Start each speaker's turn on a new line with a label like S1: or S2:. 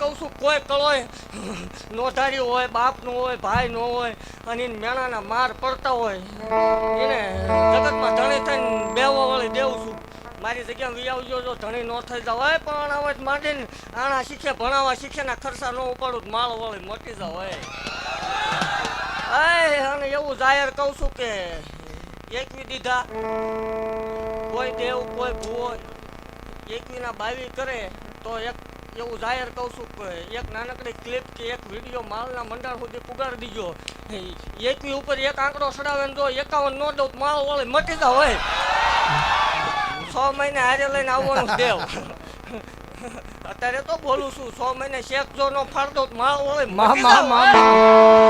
S1: કહું છું, કોઈ કળોય નોંધાર્યું હોય, બાપનું હોય ભાઈ નો હોય, અને એને મેણાના માર પડતા હોય, એને જગતમાં ધણી થઈને બેવા વળી દેવું છું. મારી જગ્યા વી જો, ધણી ન થઈ જાવ હોય પણ આવા જ માંડીને આણા શીખે, ભણાવવા શીખેના ખર્ચા ન ઉપાડું માળ વળી મટી જાવ હોય અને એવું જાહેર કહું છું કે એકવી દીધા, કોઈ દેવ, કોઈ ભૂવો એકવીના બાવી કરે, તો એક એવું જાહેર કહું છું એક નાનકડી ક્લિપ કે એક વીડિયો માલના મંડળ સુધી પુગાડી દીજો. એકવી ઉપર એક આંકડો ચડાવે જો એકાવન નો દઉં તો માલ વાળી મટી જાવ હોય. છ મહિને હારે લઈને આવવાનું દેવ. અત્યારે તો બોલું છું છ મહિને શેખ જો નો ફાડ દઉં તો માલ વાળી
S2: મા મા મા
S1: હોય.